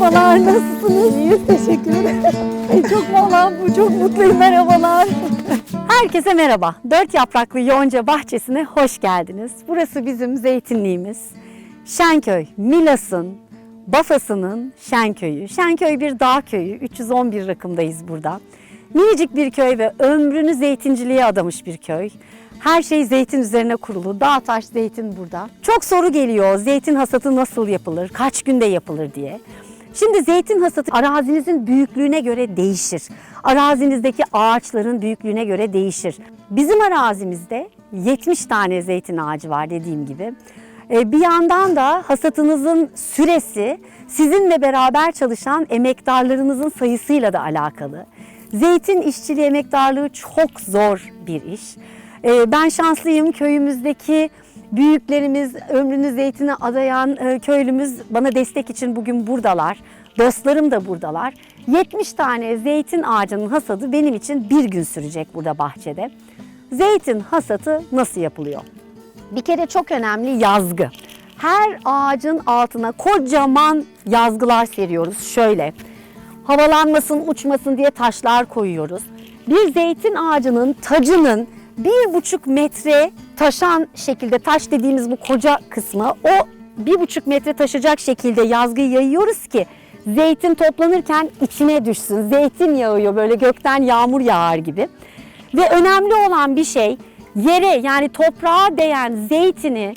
Merhabalar, nasılsınız? İyiyiz, teşekkür ederim. Ay, çok vallahi bu, çok mutluyum, merhabalar. Herkese merhaba. Dört yapraklı yonca bahçesine hoş geldiniz. Burası bizim zeytinliğimiz. Şenköy, Milas'ın, Bafası'nın Şenköy'ü. Şenköy bir dağ köyü, 311 rakımdayız burada. Minicik bir köy ve ömrünü zeytinciliğe adamış bir köy. Her şey zeytin üzerine kurulu. Dağ taş zeytin burada. Çok soru geliyor. Zeytin hasatı nasıl yapılır? Kaç günde yapılır diye. Şimdi zeytin hasatı arazinizin büyüklüğüne göre değişir. Arazinizdeki ağaçların büyüklüğüne göre değişir. Bizim arazimizde 70 tane zeytin ağacı var dediğim gibi. Ee, Bir yandan da hasatınızın süresi sizinle beraber çalışan emektarlarınızın sayısıyla da alakalı. Zeytin işçiliği emektarlığı çok zor bir iş. Ee, Ben şanslıyım köyümüzdeki büyüklerimiz, ömrünü zeytine adayan e, köylümüz bana destek için bugün buradalar. Dostlarım da buradalar. 70 tane zeytin ağacının hasadı benim için bir gün sürecek burada bahçede. Zeytin hasatı nasıl yapılıyor? Bir kere çok önemli yazgı. Her ağacın altına kocaman yazgılar seriyoruz. Şöyle havalanmasın, uçmasın diye taşlar koyuyoruz. Bir zeytin ağacının tacının bir buçuk metre taşan şekilde taş dediğimiz bu koca kısmı o bir buçuk metre taşacak şekilde yazgıyı yayıyoruz ki zeytin toplanırken içine düşsün. Zeytin yağıyor böyle gökten yağmur yağar gibi. Ve önemli olan bir şey yere yani toprağa değen zeytini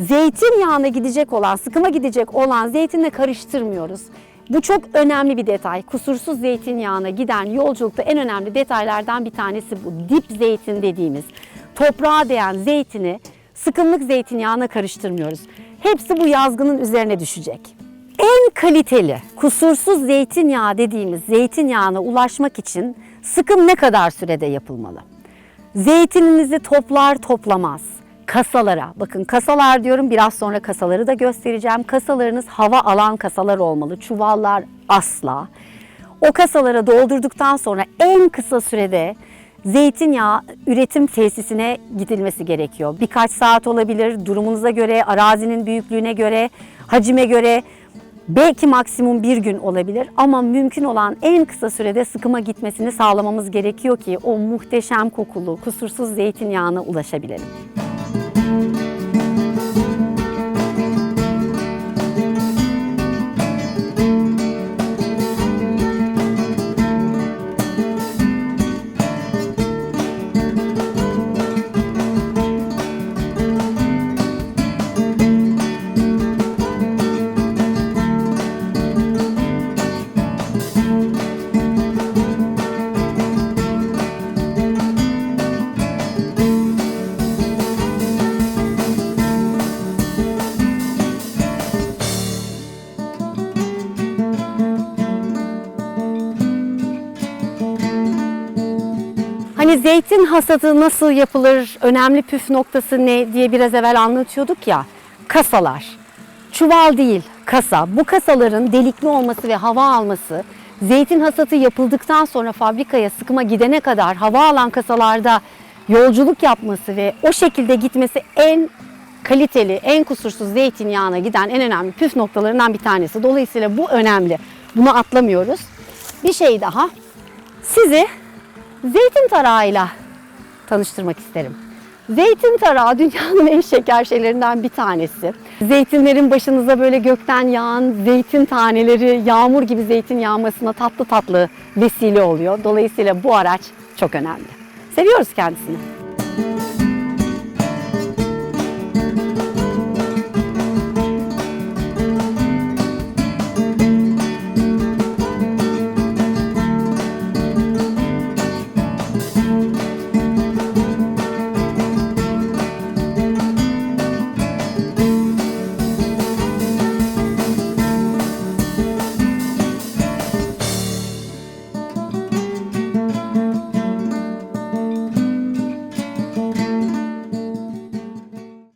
zeytinyağına gidecek olan, sıkıma gidecek olan zeytinle karıştırmıyoruz. Bu çok önemli bir detay. Kusursuz zeytinyağına giden yolculukta en önemli detaylardan bir tanesi bu. Dip zeytin dediğimiz toprağa değen zeytini sıkımlık zeytinyağına karıştırmıyoruz. Hepsi bu yazgının üzerine düşecek. En kaliteli, kusursuz zeytinyağı dediğimiz zeytinyağına ulaşmak için sıkım ne kadar sürede yapılmalı? Zeytininizi toplar toplamaz kasalara, bakın kasalar diyorum biraz sonra kasaları da göstereceğim. Kasalarınız hava alan kasalar olmalı. Çuvallar asla. O kasalara doldurduktan sonra en kısa sürede zeytinyağı üretim tesisine gidilmesi gerekiyor. Birkaç saat olabilir durumunuza göre, arazinin büyüklüğüne göre, hacime göre belki maksimum bir gün olabilir ama mümkün olan en kısa sürede sıkıma gitmesini sağlamamız gerekiyor ki o muhteşem kokulu, kusursuz zeytinyağına ulaşabilelim. Hani zeytin hasadı nasıl yapılır, önemli püf noktası ne diye biraz evvel anlatıyorduk ya. Kasalar. Çuval değil, kasa. Bu kasaların delikli olması ve hava alması, zeytin hasatı yapıldıktan sonra fabrikaya sıkıma gidene kadar hava alan kasalarda yolculuk yapması ve o şekilde gitmesi en kaliteli, en kusursuz zeytinyağına giden en önemli püf noktalarından bir tanesi. Dolayısıyla bu önemli. Bunu atlamıyoruz. Bir şey daha. Sizi zeytin tarağıyla tanıştırmak isterim. Zeytin tarağı dünyanın en şeker şeylerinden bir tanesi. Zeytinlerin başınıza böyle gökten yağan zeytin taneleri yağmur gibi zeytin yağmasına tatlı tatlı vesile oluyor. Dolayısıyla bu araç çok önemli. Seviyoruz kendisini.